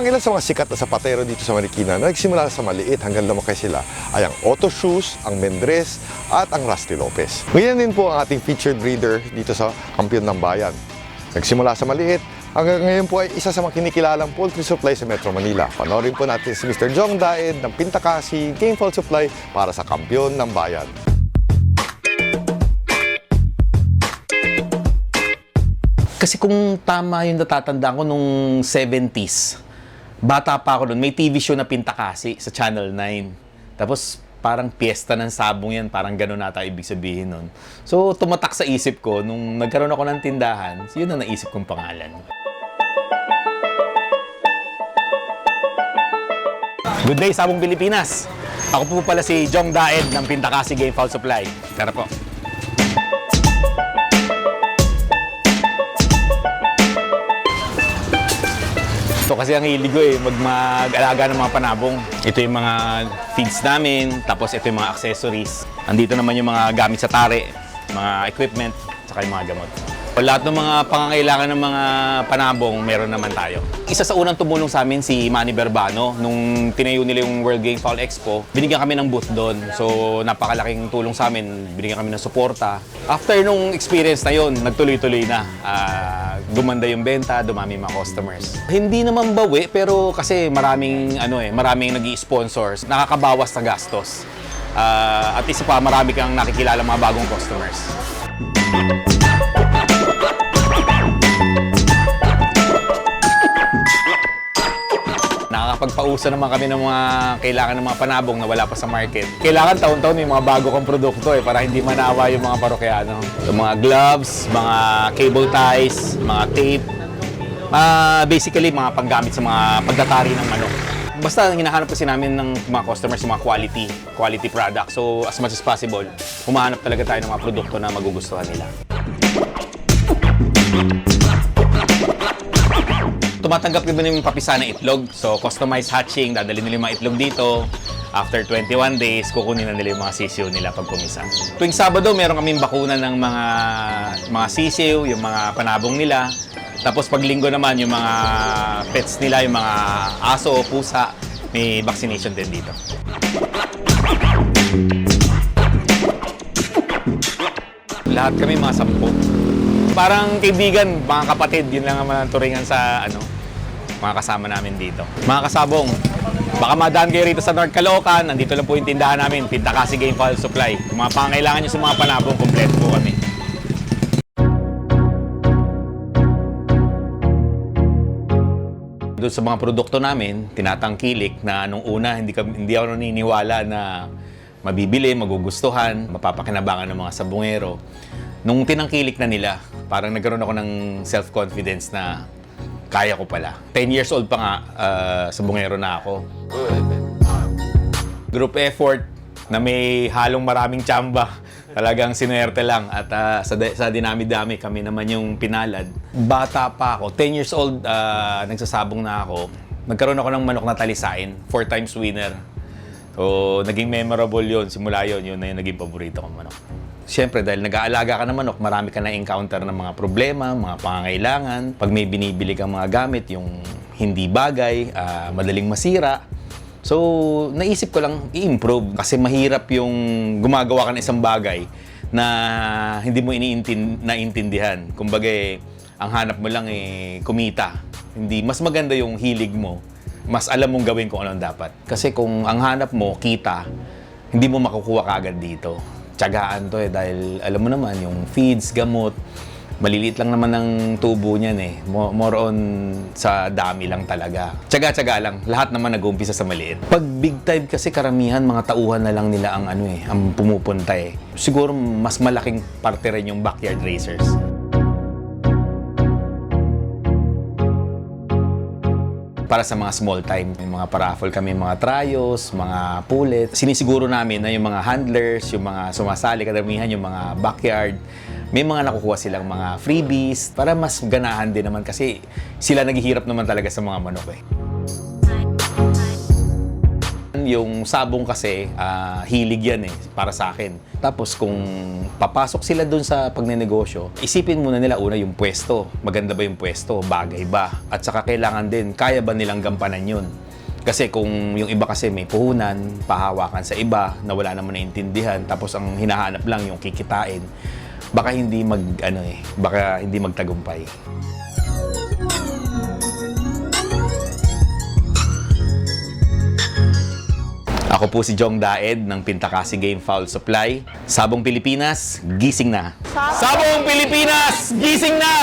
Ang ilan sa mga sikat na sapatero dito sa Marikina na nagsimula sa maliit hanggang lumaki sila ay ang Otto Shoes, ang Mendres at ang Rusty Lopez. Ngayon din po ang ating featured breeder dito sa Kampiyon ng Bayan. Nagsimula sa maliit, hanggang ngayon po ay isa sa mga kinikilalang poultry supply sa Metro Manila. Panorin po natin si Mr. Jong Daed ng Pintakasi Gameful Supply para sa Kampiyon ng Bayan. Kasi kung tama yung natatandaan ko nung 70s, bata pa ako noon, may TV show na Pintakasi sa Channel 9. Tapos parang piyesta ng sabong yan, parang gano'n nata ibig sabihin nun. So tumatak sa isip ko, nung nagkaroon ako ng tindahan, yun ang naisip kong pangalan. Good day, Sabong Pilipinas! Ako po pala si Jong Daed ng Pintakasi Game Foul Supply. Tara po. Ito kasi ang hilig ko eh, mag mag-alaga ng mga panabong. Ito yung mga feeds namin, tapos ito yung mga accessories. Andito naman yung mga gamit sa tare, mga equipment, saka yung mga gamot. O lahat ng mga pangangailangan ng mga panabong, meron naman tayo. Isa sa unang tumulong sa amin si Manny Berbano. Nung tinayo nila yung World Game Foul Expo, binigyan kami ng booth doon. So napakalaking tulong sa amin, binigyan kami ng suporta. After nung experience na yon, nagtuloy-tuloy na. Ah, gumanda yung benta, dumami mga customers. Hindi naman bawi, pero kasi maraming ano eh, maraming nag sponsors nakakabawas sa gastos. Ah, at isa pa, marami kang nakikilala mga bagong customers. Nakakapagpausa naman kami ng mga kailangan ng mga panabong na wala pa sa market. Kailangan taon-taon may mga bago kang produkto eh para hindi manawa yung mga parokyano. Yung mga gloves, mga cable ties, mga tape. Ah, basically, mga panggamit sa mga pagtatari ng manok. Basta hinahanap kasi namin ng mga customers yung mga quality, quality product. So as much as possible, humahanap talaga tayo ng mga produkto na magugustuhan nila. Tumatanggap din yung papisa ng itlog. So, customized hatching, dadalhin nila yung mga itlog dito. After 21 days, kukunin na nila yung mga sisiw nila pag pumisa. Tuwing Sabado, meron kaming bakuna ng mga mga sisiw, yung mga panabong nila. Tapos pag linggo naman, yung mga pets nila, yung mga aso o pusa, may vaccination din dito. Lahat kami mga sampu. Parang kaibigan, mga kapatid, yun lang naman ang turingan sa ano, mga kasama namin dito. Mga kasabong, baka madaan kayo rito sa North Caloocan, nandito lang po yung tindahan namin, Pintakasi Game File Supply. Kung mga pangailangan nyo sa mga panabong, kompleto po kami. Doon sa mga produkto namin, tinatangkilik na nung una hindi, kami, hindi ako naniniwala na mabibili, magugustuhan, mapapakinabangan ng mga sabungero. Nung tinangkilik na nila, parang nagkaroon ako ng self-confidence na kaya ko pala. 10 years old pa nga, ah, sabungero na ako. Group effort na may halong maraming tsamba. Talagang sinuwerte lang at ah, sa, sa dinami-dami kami naman yung pinalad. Bata pa ako, 10 years old, ah, nagsasabong na ako. Nagkaroon ako ng manok na talisain, four times winner. So, naging memorable yun. Simula yun, yun na yung naging paborito kong manok. Siyempre, dahil nag-aalaga ka ng manok, marami ka na-encounter ng mga problema, mga pangangailangan. Pag may binibili kang mga gamit, yung hindi bagay, ah, madaling masira. So, naisip ko lang i-improve kasi mahirap yung gumagawa ka ng isang bagay na hindi mo iniintin naintindihan. Kumbaga, eh, ang hanap mo lang eh kumita. Hindi mas maganda yung hilig mo. Mas alam mong gawin kung ano dapat. Kasi kung ang hanap mo kita, hindi mo makukuha kaagad dito. Tiyagaan to eh dahil alam mo naman yung feeds, gamot, maliliit lang naman ng tubo niyan eh. Mo- More on sa dami lang talaga. Tiyaga-tiyaga lang. Lahat naman nag-uumpisa sa maliit. Pag big time kasi karamihan mga tauhan na lang nila ang ano eh, ang pumupunta eh. Siguro mas malaking parte rin yung backyard racers. Para sa mga small time. May mga paraffle kami, mga trios, mga pulit. Sinisiguro namin na yung mga handlers, yung mga sumasali, kadamihan yung mga backyard, may mga nakukuha silang mga freebies para mas ganahan din naman kasi sila naghihirap naman talaga sa mga manok eh. Yung sabong kasi, ah, hilig yan eh, para sa akin. Tapos kung papasok sila dun sa pagnenegosyo, isipin muna nila una yung pwesto. Maganda ba yung pwesto? Bagay ba? At saka kailangan din, kaya ba nilang gampanan yun? Kasi kung yung iba kasi may puhunan, pahawakan sa iba na wala naman naintindihan, tapos ang hinahanap lang yung kikitain, baka hindi mag ano eh, baka hindi magtagumpay. Ako po si Jong Daed ng Pintakasi Game Foul Supply. Sabong Pilipinas, gising na. Sabong Pilipinas, gising na!